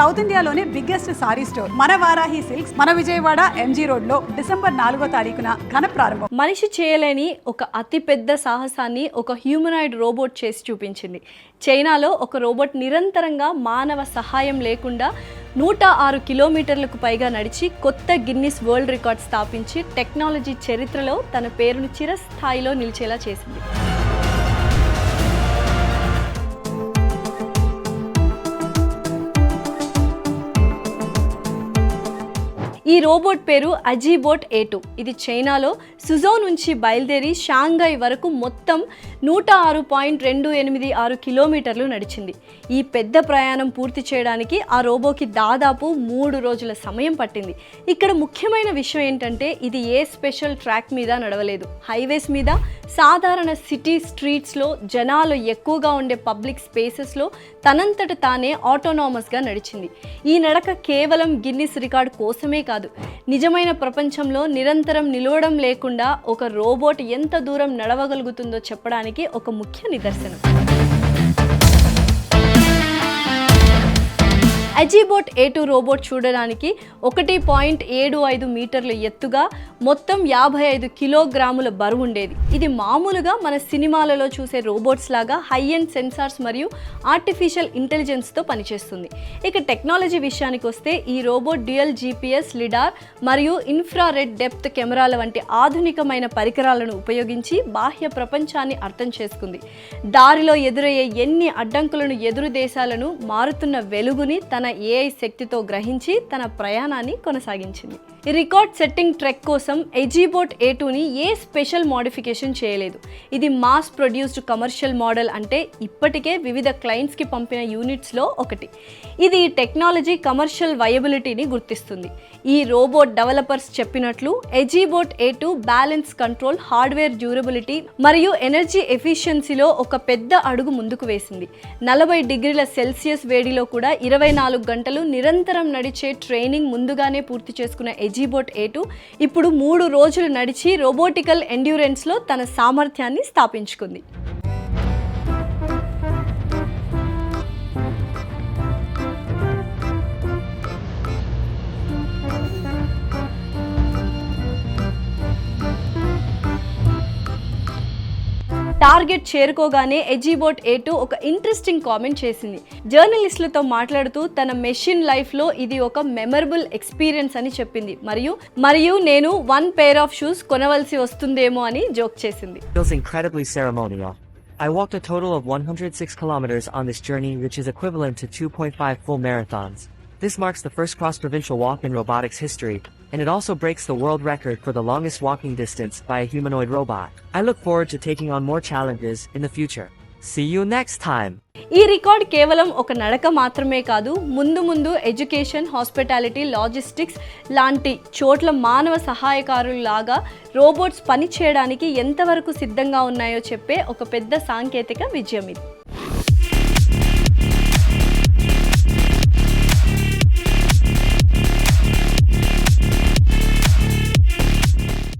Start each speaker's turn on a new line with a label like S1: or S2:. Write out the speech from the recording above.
S1: South ఇండియాలోనే biggest sorry store. మన Varahi silks మన విజయవాడ ఎంజీ రోడ్లో డిసెంబర్ నాలుగో తారీఖున ఘన ప్రారంభం.
S2: మనిషి చేయలేని ఒక అతిపెద్ద సాహసాన్ని ఒక హ్యూమనాయిడ్ రోబోట్ చేసి చూపించింది. చైనాలో ఒక రోబోట్ నిరంతరంగా మానవ సహాయం లేకుండా నూట ఆరు కిలోమీటర్లకు పైగా నడిచి కొత్త గిన్నిస్ వరల్డ్ రికార్డ్ స్థాపించి టెక్నాలజీ చరిత్రలో తన పేరును చిరస్థాయిలో నిలిచేలా చేసింది. ఈ రోబోట్ పేరు అజీబోట్ ఏ టూ ఇది చైనాలో సుజో నుంచి బయలుదేరి షాంఘై వరకు మొత్తం నూట ఆరు పాయింట్ రెండు ఎనిమిది ఆరు కిలోమీటర్లు నడిచింది. ఈ పెద్ద ప్రయాణం పూర్తి చేయడానికి ఆ రోబోకి దాదాపు మూడు రోజుల సమయం పట్టింది. ఇక్కడ ముఖ్యమైన విషయం ఏంటంటే ఇది ఏ స్పెషల్ ట్రాక్ మీద నడవలేదు. హైవేస్ మీద సాధారణ సిటీ స్ట్రీట్స్లో జనాలు ఎక్కువగా ఉండే పబ్లిక్ స్పేసెస్లో తనంతట తానే ఆటోనామస్గా నడిచింది. ఈ నడక కేవలం గిన్నిస్ రికార్డ్ కోసమే కాదు నిజమైన ప్రపంచంలో నిరంతరం నిలవడం లేకుండా ఒక రోబోట్ ఎంత దూరం నడవగలుగుతుందో చెప్పడానికి ఒక ముఖ్య నిదర్శనం. అజీబోట్ ఏ టూ రోబోట్ చూడడానికి ఒకటి పాయింట్ ఏడు ఐదు మీటర్ల ఎత్తుగా మొత్తం యాభై ఐదు కిలోగ్రాముల బరువు ఉండేది. ఇది మామూలుగా మన సినిమాలలో చూసే రోబోట్స్ లాగా హై ఎండ్ సెన్సార్స్ మరియు ఆర్టిఫిషియల్ ఇంటెలిజెన్స్తో పనిచేస్తుంది. ఇక టెక్నాలజీ విషయానికి వస్తే ఈ రోబోట్ డ్యూయల్ జీపీఎస్ లిడార్ మరియు ఇన్ఫ్రారెడ్ డెప్త్ కెమెరాల వంటి ఆధునికమైన పరికరాలను ఉపయోగించి బాహ్య ప్రపంచాన్ని అర్థం చేసుకుంది. దారిలో ఎదురయ్యే ఎన్ని అడ్డంకులను ఎదురు దేశాలను మారుతున్న వెలుగుని తన ఏఐ శక్తితో గ్రహించి తన ప్రయాణాన్ని కొనసాగించింది. ఈ రికార్డ్ సెట్టింగ్ ట్రెక్ కోసం ఎజీబోట్ ఏ టూని ఏ స్పెషల్ మోడిఫికేషన్ చేయలేదు. ఇది మాస్ ప్రొడ్యూస్డ్ కమర్షియల్ మోడల్ అంటే ఇప్పటికే వివిధ క్లయింట్స్కి పంపిన యూనిట్స్లో ఒకటి. ఇది ఈ టెక్నాలజీ కమర్షియల్ వయబిలిటీని గుర్తిస్తుంది. ఈ రోబోట్ డెవలపర్స్ చెప్పినట్లు AgiBot A two balance control hardware durability మరియు ఎనర్జీ ఎఫిషియన్సీలో ఒక పెద్ద అడుగు ముందుకు వేసింది. నలభై డిగ్రీల సెల్సియస్ వేడిలో కూడా ఇరవై నాలుగు గంటలు నిరంతరం నడిచే ట్రైనింగ్ ముందుగానే పూర్తి చేసుకున్న ఎజీబోట్ ఏ టూ ఇప్పుడు మూడు రోజులు నడిచి రోబోటికల్ ఎండ్యూరెన్స్లో తన సామర్థ్యాన్ని స్థాపించుకుంది. టార్గెట్ చేరుకోగానే ఎజీబోట్ ఏ టూ ఒక ఇంట్రెస్టింగ్ కామెంట్ చేసింది జర్నలిస్టులతో మాట్లాడుతూ తన మెషిన్ లైఫ్లో ఇది ఒక మెమరబుల్ ఎక్స్పీరియన్స్ అని చెప్పింది మరియు మరియు నేను వన్ పేర్ ఆఫ్ షూస్ కొనవలసి వస్తుందేమో అని జోక్ చేసింది.
S3: I walked a total of 106 kilometers on this journey, which is equivalent to 2.5 full marathons. This marks the first cross-provincial walk in robotics history, and it also breaks the world record for the longest walking distance by a humanoid robot. I look forward to taking on more challenges in the future. See you next time!
S2: ఈ record కేవలం ఒక నడక మాత్రమే కాదు ముందు ముందు education hospitality logistics లాంటి చోట్ల మానవ సహాయకారులాగా రోబోట్స్ పని చేయడానికి ఎంతవరకు సిద్ధంగా ఉన్నాయో చెప్పే ఒక పెద్ద సాంకేతిక విజయం ఇది